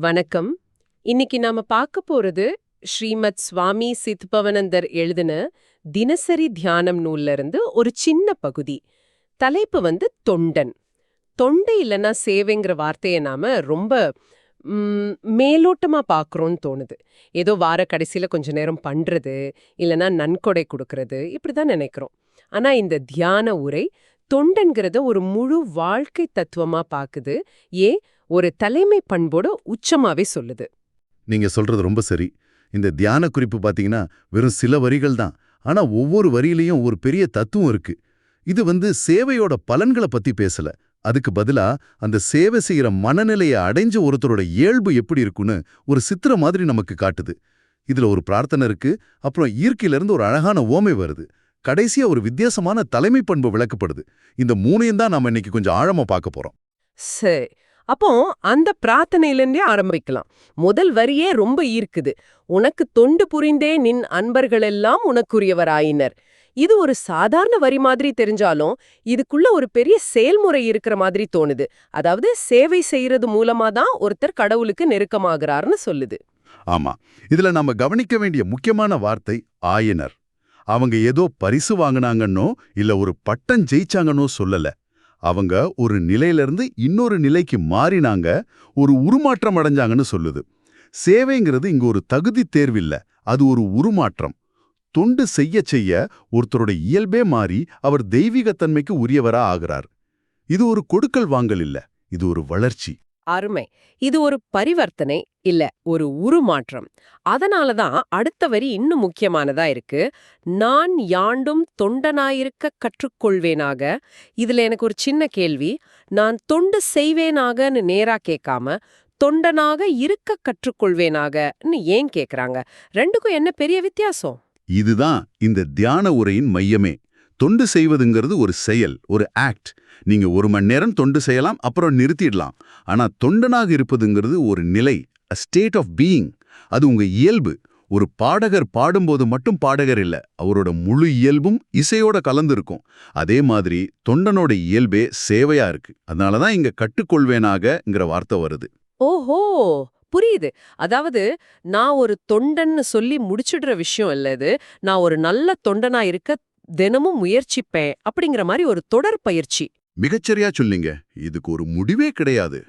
வணக்கம். இன்னைக்கு நாம பார்க்க போறது ஸ்ரீமத் சுவாமி சித்பவனந்தர் எழுதின தினசரி தியானம் நூல்ல இருந்து ஒரு சின்ன பகுதி. தலைப்பு வந்து தொண்டன். தொண்டை இல்லைன்னா சேவைங்கிற வார்த்தையை நாம ரொம்ப ம், மேலோட்டமா பார்க்கறோம்னு தோணுது. ஏதோ வார கடைசியில் கொஞ்ச நேரம் பண்றது இல்லைன்னா நன்கொடை கொடுக்கறது இப்படி தான் நினைக்கிறோம். ஆனா இந்த தியான உரை தொண்டன்கிறத ஒரு முழு வாழ்க்கை தத்துவமா பாக்குது. ஏ ஒரு தலைமை பண்போட உச்சமாவே சொல்லுது. நீங்க சொல்றது ரொம்ப சரி. இந்த தியான குறிப்பு பாத்தீங்கன்னா வெறும் சில வரிகள் தான். ஆனா ஒவ்வொரு வரியிலையும் ஒரு பெரிய தத்துவம் இருக்கு. இது வந்து சேவையோட பலன்களை பத்தி பேசல. அதுக்கு பதிலா அந்த சேவை செய்யற மனநிலையை அடைஞ்ச ஒருத்தரோட இயல்பு எப்படி இருக்குன்னு ஒரு சித்திர மாதிரி நமக்கு காட்டுது. இதுல ஒரு பிரார்த்தனை இருக்கு. அப்புறம் இயற்கையில இருந்து ஒரு அழகான ஓமை வருது. கடைசியா ஒரு வித்தியாசமான தலைமை பண்பு விளக்கப்படுது. இந்த மூணையும் தான் நாம இன்னைக்கு கொஞ்சம் ஆழமா பார்க்க போறோம். சரி. அப்போ அந்த பிரார்த்தனையிலிருந்தே ஆரம்பிக்கலாம். முதல் வரியே ரொம்ப ஈர்க்குது. உனக்கு தொண்டு புரிந்தே நின் அன்பர்களெல்லாம் உனக்குரியவராயினர். இது ஒரு சாதாரண வரி மாதிரி தெரிஞ்சாலும் இதுக்குள்ள ஒரு பெரிய செயல்முறை இருக்கிற மாதிரி தோணுது. அதாவது சேவை செய்யறது மூலமா தான் ஒருத்தர் கடவுளுக்கு நெருக்கமாகறார்னு சொல்லுது. ஆமா. இதுல நாம கவனிக்க வேண்டிய முக்கியமான வார்த்தை ஆயனர். அவங்க ஏதோ பரிசு வாங்குனாங்கன்னோ இல்ல ஒரு பட்டம் ஜெயிச்சாங்கன்னோ சொல்லல. அவங்க ஒரு நிலையிலிருந்து இன்னொரு நிலைக்கு மாறினாங்க ஒரு உருமாற்றம் அடைஞ்சாங்கன்னு சொல்லுது. சேவைங்கிறது இங்க ஒரு தகுதி தேர்வில்ல அது ஒரு உருமாற்றம். தொண்டு செய்ய செய்ய ஒருத்தரோட இயல்பே மாறி அவர் தெய்வீகத்தன்மைக்கு உரியவரா ஆகிறார். இது ஒரு கொடுக்கல் வாங்கல் இல்ல இது ஒரு வளர்ச்சி. அருமை. இது ஒரு பரிவர்த்தனை இல்ல ஒரு உருமாற்றம். அதனால தான் அடுத்த வரி இன்னும் முக்கியமானதா இருக்கு. நான் யாண்டும் தொண்டனாயிருக்க கற்றுக்கொள்வேனாக? இதுல எனக்கு ஒரு சின்ன கேள்வி. நான் தொண்டு செய்வேனாகன்னு நேரா கேட்காம தொண்டனாக இருக்க கற்றுக்கொள்வேனாகன்னு ஏன் கேக்குறாங்க? ரெண்டுக்கும் என்ன பெரிய வித்தியாசம்? இதுதான் இந்த தியான உரையின் மையமே. தொண்டு செய்வதுங்கிறது ஒரு செயல் ஒரு ஆக்ட் நீங்க ஒரு மணி நேரம் தொண்டு செய்யலாம் அப்புறம் நிறுத்திடலாம். ஆனா தொண்டனாக இருப்பதுங்கிறது ஒரு நிலை அ ஸ்டேட் ஆஃப் பீயிங் அது உங்க இயல்பு. ஒரு பாடகர் பாடும்போது மட்டும் பாடகர் இல்ல அவரோட முழு இயல்பும் இசையோட கலந்து இருக்கும் அதே மாதிரி தொண்டனோட இயல்பே சேவையா இருக்கு. அதனாலதான் இங்க கட்டுக்கொள்வேனாகங்கிற வார்த்தை வருது. ஓஹோ! புரியுது. அதாவது நான் ஒரு தொண்டன்னு சொல்லி முடிச்சிடுற விஷயம் இல்ல இது. நான் ஒரு நல்ல தொண்டனா இருக்க தினமும் முயற்சிப்பேன் அப்படிங்கிற மாதிரி ஒரு தொடர் பயிற்சி. மிகச்சரியா சொல்லிங்க இதுக்கு ஒரு முடிவே கிடையாது.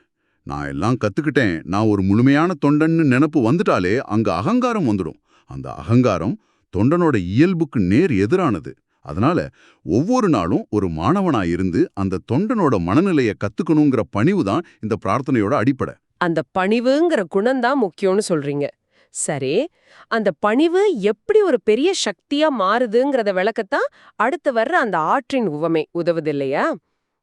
நான் எல்லாம் கத்துக்கிட்டேன். நான் ஒரு முழுமையான தொண்டன்னு நினப்பு வந்துட்டாலே அங்க அகங்காரம் வந்துடும் அந்த அகங்காரம் தொண்டனோட இயல்புக்கு நேர் எதிரானது. அதனால ஒவ்வொரு நாளும் ஒரு மாணவனா இருந்து அந்த தொண்டனோட மனநிலையை கத்துக்கணுங்கிற பணிவு தான் இந்த பிரார்த்தனையோட அடிப்படை. அந்த பணிவுங்கிற குணம்தான் முக்கியம்னு சொல்றீங்க. சரி அந்த பணிவு எப்படி ஒரு பெரிய சக்தியா மாறுதுங்கிறத விளக்கத்தான் அடுத்து வர்ற அந்த ஆற்றின் உவமை உதவுது இல்லையா?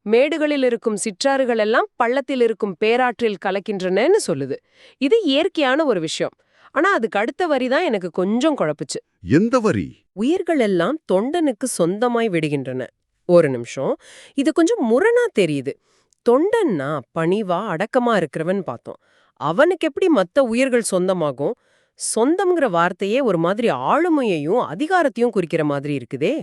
மேடுகளில் இருக்கும் சிற்றாறுகள் எல்லாம் பள்ளத்தில் இருக்கும் பேராற்றில் கலக்கின்றனன்னு சொல்லுது. இது இயற்கையான ஒரு விஷயம். ஆனா அதுக்கு அடுத்த வரி தான் எனக்கு கொஞ்சம் குழப்புச்சு. எந்த வரி? உயிர்கள் எல்லாம் தொண்டனுக்கு சொந்தமாய் விடுகின்றன. ஒரு நிமிஷம். இது கொஞ்சம் முரணா தெரியுது. தொண்டன்னா பணிவா அடக்கமா இருக்கிறவன் பார்த்தோம். அவனுக்கு எப்படி மத்த உயிர்கள் சொந்தமாகும்? சொந்தம்ங்கிற வார்த்தையே ஒரு மாதிரி ஆளுமையையும் அதிகாரத்தையும் குறிக்கிற மாதிரி இருக்குதே.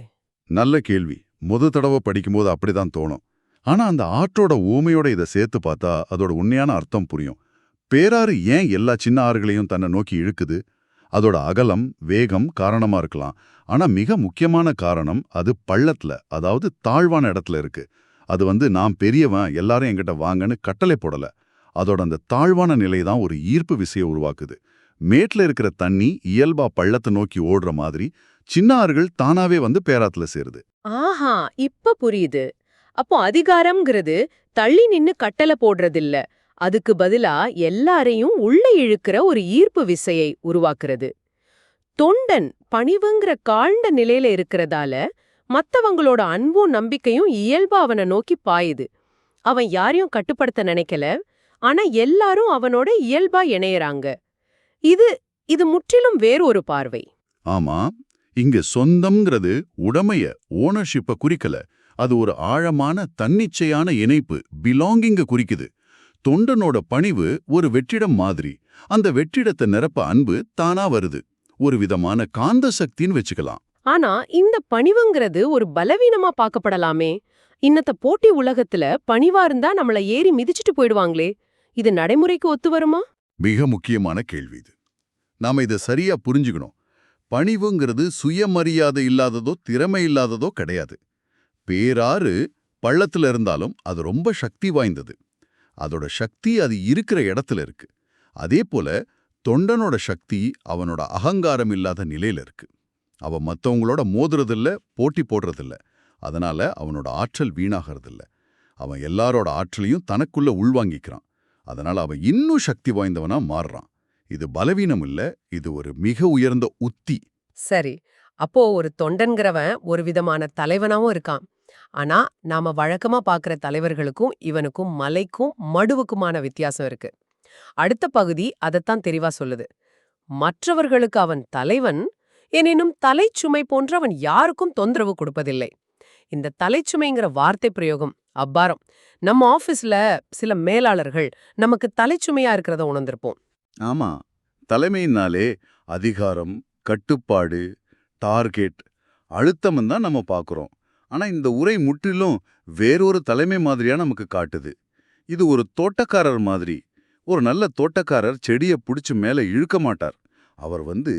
நல்ல கேள்வி. முத தடவை படிக்கும்போது அப்படிதான் தோணும். ஆனா அந்த ஆற்றோட ஊமையோட இதை சேர்த்து பார்த்தா அதோட உண்மையான அர்த்தம் புரியும். பேராறு ஏன் எல்லா சின்ன ஆறுகளையும் தன்னை நோக்கி இழுக்குது? அதோட அகலம் வேகம் காரணமா இருக்கலாம். ஆனா மிக முக்கியமான காரணம் அது பள்ளத்துல அதாவது தாழ்வான இடத்துல இருக்கு. அது வந்து நான் பெரியவன் எல்லாரும் என்கிட்ட வாங்கன்னு கட்டளை போடல. அதோட அந்த தாழ்வான நிலை தான் ஒரு ஈர்ப்பு விசையை உருவாக்குது. மேட்ல இருக்கிற தண்ணி இயல்பா பள்ளத்தை நோக்கி ஓடுற மாதிரி சின்ன ஆறுகள் தானாவே வந்து பேராத்துல சேருது. ஆஹா இப்ப புரியுது. அப்போ அதிகாரம்ங்கிறது தள்ளி நின்னு கட்டளை போடுறதில்ல. அதுக்கு பதிலா எல்லாரையும் உள்ள இழுக்கிற ஒரு ஈர்ப்பு விசையை உருவாக்குறது. தொண்டன் பணிவுங்கிற காழ்ந்த நிலையில இருக்கிறதால மத்தவங்களோட அன்பும் நம்பிக்கையும் இயல்பா அவனை நோக்கி பாயுது. அவன் யாரையும் கட்டுப்படுத்த நினைக்கல. ஆனா எல்லாரும் அவனோட இயல்பா இணையறாங்க. இது இது முற்றிலும் வேறு ஒரு பார்வை. ஆமா இங்க சொந்தம்ங்கிறது உடமைய ஓனர்ஷிப்ப குறிக்கல. அது ஒரு ஆழமான தன்னிச்சையான இணைப்பு பிலாங்கிங்க குறிக்குது. தொண்டனோட பணிவு ஒரு வெற்றிடம் மாதிரி. அந்த வெற்றிடத்தை நிரப்ப அன்பு தானா வருது. ஒரு விதமான காந்த சக்தின்னு வச்சுக்கலாம். ஆனா இந்த பணிவுங்கிறது ஒரு பலவீனமா பார்க்கப்படலாமே. இன்னத்த போட்டி உலகத்துல பணிவா இருந்தா நம்மள ஏறி மிதிச்சிட்டு போயிடுவாங்களே. இது நடைமுறைக்கு ஒத்து வருமா? மிக முக்கியமான கேள்வி இது. நாம இதை சரியா புரிஞ்சுக்கணும். பணிவுங்கிறது சுயமரியாதை இல்லாததோ திறமை இல்லாததோ கிடையாது. பேராறு பள்ளத்துல இருந்தாலும் அது ரொம்ப சக்தி வாய்ந்தது. அதோட சக்தி அது இருக்கிற இடத்துல இருக்கு. அதே போல தொண்டனோட சக்தி அவனோட அகங்காரம் இல்லாத நிலையில இருக்கு. அவன் மத்தவங்களோட மோதுறதில்ல போட்டி போடுறதில்ல. அதனால அவனோட ஆற்றல் வீணாகிறதில்ல. அவன் எல்லாரோட ஆற்றலையும் தனக்குள்ள உள்வாங்கிக்கிறான். அதனால அவன் இன்னும் சக்தி வாய்ந்தவனா மாறுறான். இது பலவீனம் இல்ல இது ஒரு மிக உயர்ந்த உத்தி. சரி அப்போ ஒரு தொண்டன்கிறவன் ஒரு விதமான தலைவனாவும் இருக்கான். ஆனா நாம வழக்கமா பாக்குற தலைவர்களுக்கும் இவனுக்கும் மலைக்கும் மடுவுக்குமான வித்தியாசம் இருக்கு. அடுத்த பகுதி அதைத்தான் தெரிவா சொல்லுது. மற்றவர்களுக்கு அவன் தலைவன் எனினும் தலைச்சுமை போன்று அவன் யாருக்கும் தொந்தரவு கொடுப்பதில்லை. இந்த தலைச்சுமைங்கிற வார்த்தை பிரயோகம் அப்பாரம். நம்ம ஆபீஸ்ல சில மேலாளர்கள் நமக்கு தலைச்சுமையா இருக்கிறத உணர்ந்திருப்போம். ஆமா தலைமையினாலே அதிகாரம் கட்டுப்பாடு டார்கெட் அழுத்தம் தான் நம்ம பார்க்குறோம் ஆனா இந்த உரை முற்றிலும் வேறொரு தலைமை மாதிரியா நமக்கு காட்டுது. இது ஒரு தோட்டக்காரர் மாதிரி. ஒரு நல்ல தோட்டக்காரர் செடியை பிடிச்சி மேல இழுக்க மாட்டார். அவர் வந்து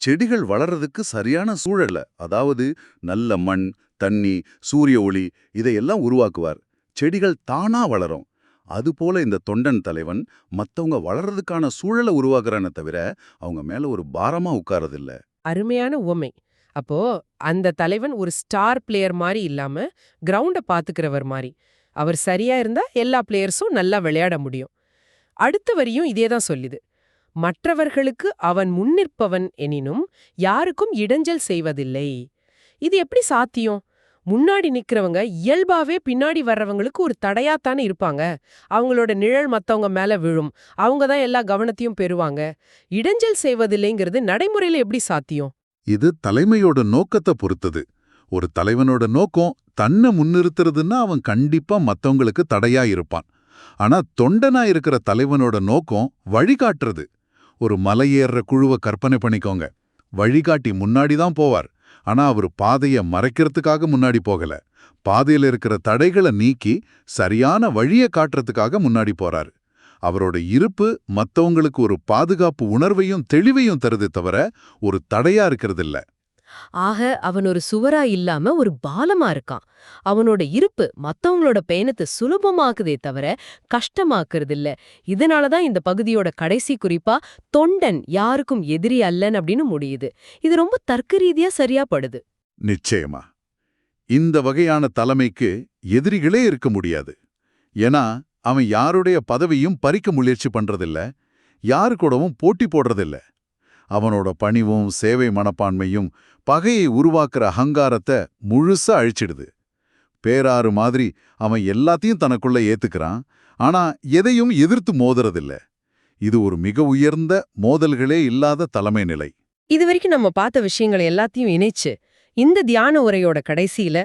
செடிகள் வளர்றதுக்கு சரியான சூழலை அதாவது நல்ல மண் தண்ணி சூரிய ஒளி இதையெல்லாம் உருவாக்குவார். செடிகள் தானா வளரும். அதுபோல இந்த தொண்டன் தலைவன் மத்தவங்க வளர்றதுக்கான சூழலை உருவாக்குறானே தவிர அவங்க மேல ஒரு பாரமா உட்காரதில்ல அருமையான உவமை. அப்போ அந்த தலைவன் ஒரு ஸ்டார் பிளேயர் மாதிரி இல்லாம கிரவுண்ட பாத்துக்கிறவர் மாதிரி அவர் சரியா இருந்தா எல்லா பிளேயர்ஸும் நல்லா விளையாட முடியும். அடுத்த வரியும் இதே தான் சொல்லுது. மற்றவர்களுக்கு அவன் முன்னிற்பவன் எனினும் யாருக்கும் இடைஞ்சல் செய்வதில்லை. இது எப்படி சாத்தியம்? முன்னாடி நிக்கிறவங்க இயல்பாவே பின்னாடி வர்றவங்களுக்கு ஒரு தடையாத்தானே இருப்பாங்க. அவங்களோட நிழல் மத்தவங்க மேல விழும். அவங்க தான் எல்லா கவனத்தையும் பெறுவாங்க. இடைஞ்சல் செய்வதில்லைங்கிறது நடைமுறையில எப்படி சாத்தியம்? இது தலைமையோட நோக்கத்தை பொறுத்தது. ஒரு தலைவனோட நோக்கம் தன்னை முன்னிறுத்துறதுன்னா அவன் கண்டிப்பா மத்தவங்களுக்கு தடையா இருப்பான். ஆனா தொண்டனா இருக்கிற தலைவனோட நோக்கம் வழிகாட்டுறது. ஒரு மலையேற குழுவை கற்பனை பண்ணிக்கோங்க. வழிகாட்டி முன்னாடி தான் போவார். ஆனா அவர் பாதைய மறைக்கிறதுக்காக முன்னாடி போகல. பாதையில இருக்கிற தடைகளை நீக்கி சரியான வழியை காட்டுறதுக்காக முன்னாடி போறாரு. அவரோட இருப்பு மத்தவங்களுக்கு ஒரு பாதுகாப்பு உணர்வையும் தெளிவையும் தருது தவிர ஒரு தடையா இருக்கிறதில்லை. ஆக அவன் ஒரு சுவரா இல்லாம ஒரு பாலமா இருக்கான். அவனோட இருப்பு மத்தவங்களோட பயணத்தை சுலபமாக்குதே தவிர கஷ்டமாக்குறது இல்ல இதனாலதான் இந்த பகுதியோட கடைசி குறிப்பா தொண்டன் யாருக்கும் எதிரி அல்லன் அப்படின்னு முடியுது. இது ரொம்ப தர்க்க ரீதியா சரியா படுது. நிச்சயமா. இந்த வகையான தலைமைக்கு எதிரிகளே இருக்க முடியாது. ஏன்னா அவன் யாருடைய பதவியும் பறிக்க முயற்சி பண்றதில்ல. யாரு கூடவும் போட்டி போடுறதில்லை. அவனோட பணிவும் சேவை மனப்பான்மையும் பகையை உருவாக்குற அகங்காரத்தை முழுசா அழிச்சிடுது. பேராறு மாதிரி அவன் எல்லாத்தையும் தனக்குள்ள ஏத்துக்கிறான். ஆனா எதையும் எதிர்த்து மோதுறதில்ல. இது ஒரு மிக உயர்ந்த மோதல்களே இல்லாத தலைமை நிலை. இது வரைக்கும் நம்ம பார்த்த விஷயங்களை எல்லாத்தையும் இணைச்சு இந்த தியான உரையோட கடைசியில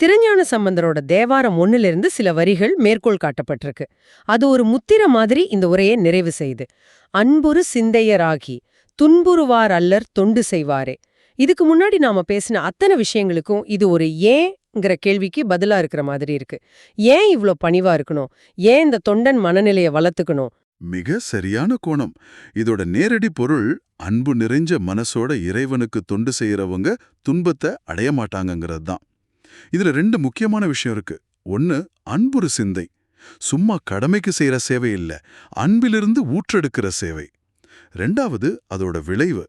திருஞான சம்பந்தரோட தேவாரம் ஒன்னிலிருந்து சில வரிகள் மேற்கோள் காட்டப்பட்டிருக்கு. அது ஒரு முத்திர மாதிரி இந்த உரையை நிறைவு செய்து அன்புரு சிந்தையராகி துன்புறுவார் அல்லர் தொண்டு செய்வாரே. இதுக்கு முன்னாடி நாம பேசின அத்தனை விஷயங்களுக்கும் இது ஒரு ஏங்கிற கேள்விக்கு பதிலா இருக்கிற மாதிரி இருக்கு. ஏன் இவ்ளோ பணிவா இருக்கணும்? ஏன் இந்த தொண்டன் மனநிலையை வளர்த்துக்கணும்? மிக சரியான கோணம். இதோட நேரடி பொருள் அன்பு நிறைஞ்ச மனசோட இறைவனுக்கு தொண்டு செய்யறவங்க துன்பத்தை அடைய மாட்டாங்கங்கிறது தான். இதுல ரெண்டு முக்கியமான விஷயம் இருக்கு. ஒன்னு அன்புரு சிந்தை. சும்மா கடமைக்கு செய்யற சேவை இல்ல. அன்பிலிருந்து ஊற்றெடுக்கிற சேவை. ரெண்டாவது அதோட விளைவு.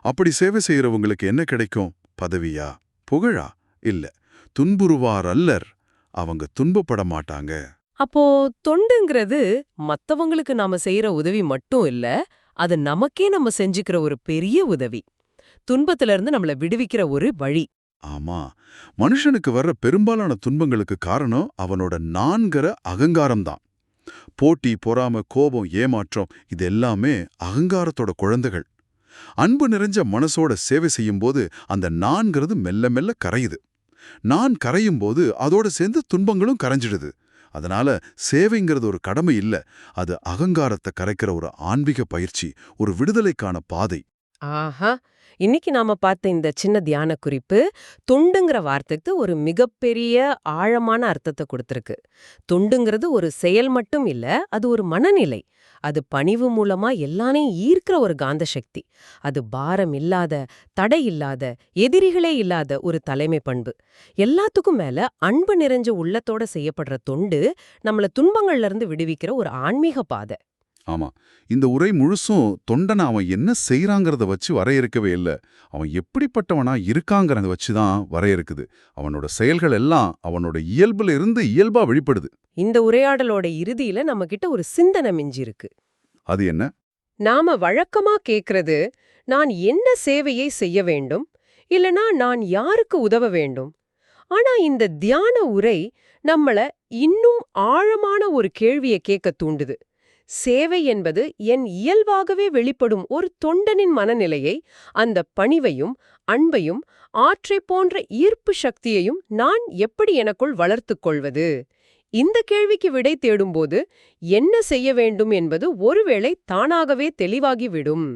அப்படி சேவை செய்யறவங்களுக்கு என்ன கிடைக்கும்? பதவியா? புகழா? இல்ல. துன்புறுவார் அல்லர் அவங்க துன்பப்பட மாட்டாங்க. அப்போ தொண்டுங்கிறது மத்தவங்களுக்கு நாம செய்யற உதவி மட்டும் இல்ல அது நமக்கே நம்ம செஞ்சுக்கிற ஒரு பெரிய உதவி. துன்பத்துல இருந்து நம்மள விடுவிக்கிற ஒரு வழி. ஆமா. மனுஷனுக்கு வர்ற பெரும்பாலான துன்பங்களுக்கு காரணம் அவனோட நான்கிற அகங்காரம்தான். போட்டி பொறாம கோபம் ஏமாற்றம் இது எல்லாமே அகங்காரத்தோட குழந்தைகள். அன்பு நிறைஞ்ச மனசோட சேவை செய்யும்போது அந்த நான்கிறது மெல்ல மெல்ல கரையுது. நான் கரையும் போது அதோட சேர்ந்து துன்பங்களும் கரைஞ்சிடுது. அதனால சேவைங்கிறது ஒரு கடமை இல்ல. அது அகங்காரத்தை கரைக்கிற ஒரு ஆன்மீக பயிற்சி ஒரு விடுதலைக்கான பாதை. ஆஹா. இன்னைக்கு நாம பார்த்த இந்த சின்ன தியான குறிப்பு தொண்டுங்கிற வார்த்தைக்கு ஒரு மிகப்பெரிய ஆழமான அர்த்தத்தை கொடுத்திருக்கு. தொண்டுங்கிறது ஒரு செயல் மட்டும் இல்ல அது ஒரு மனநிலை. அது பணிவு மூலமா எல்லாரையும் ஈர்க்கிற ஒரு காந்த சக்தி. அது பாரம் இல்லாத தடை இல்லாத எதிரிகளே இல்லாத ஒரு தலைமை பண்பு. எல்லாத்துக்கும் மேல அன்பு நிறைஞ்ச உள்ளத்தோட செய்யப்படுற தொண்டு நம்மள துன்பங்கள்ல இருந்து விடுவிக்கிற ஒரு ஆன்மீக பாதை. ஆமா. இந்த உரை முழுசும் தொண்டனை அவன் என்ன செய்றாங்கிறத வச்சு வரையறுக்கவே இல்ல. அவன் எப்படிப்பட்டவனா இருக்காங்கிறத வச்சு தான் வரையறுக்குது. அவனோட செயல்கள் எல்லாம் அவனோட இயல்புல இருந்து இயல்பா வெளிப்படுது. இந்த உரையாடலோட இறுதியில நம்ம கிட்ட ஒரு சிந்தனை மிஞ்சிருக்கு. அது என்ன? நாம வழக்கமா கேக்குறது நான் என்ன சேவையை செய்ய வேண்டும் இல்லனா நான் யாருக்கு உதவ வேண்டும்? ஆனா இந்த தியான உரை நம்மள இன்னும் ஆழமான ஒரு கேள்வியை கேட்க தூண்டுது. சேவை என்பது என் இயல்பாகவே வெளிப்படும் ஒரு தொண்டனின் மனநிலையை அந்த பணிவையும் அன்பையும் ஆற்றை போன்ற ஈர்ப்பு சக்தியையும் நான் எப்படி எனக்குள் வளர்த்துக் கொள்வது? இந்த கேள்விக்கு விடை தேடும்போது என்ன செய்ய வேண்டும் என்பது ஒருவேளை தானாகவே தெளிவாகிவிடும்.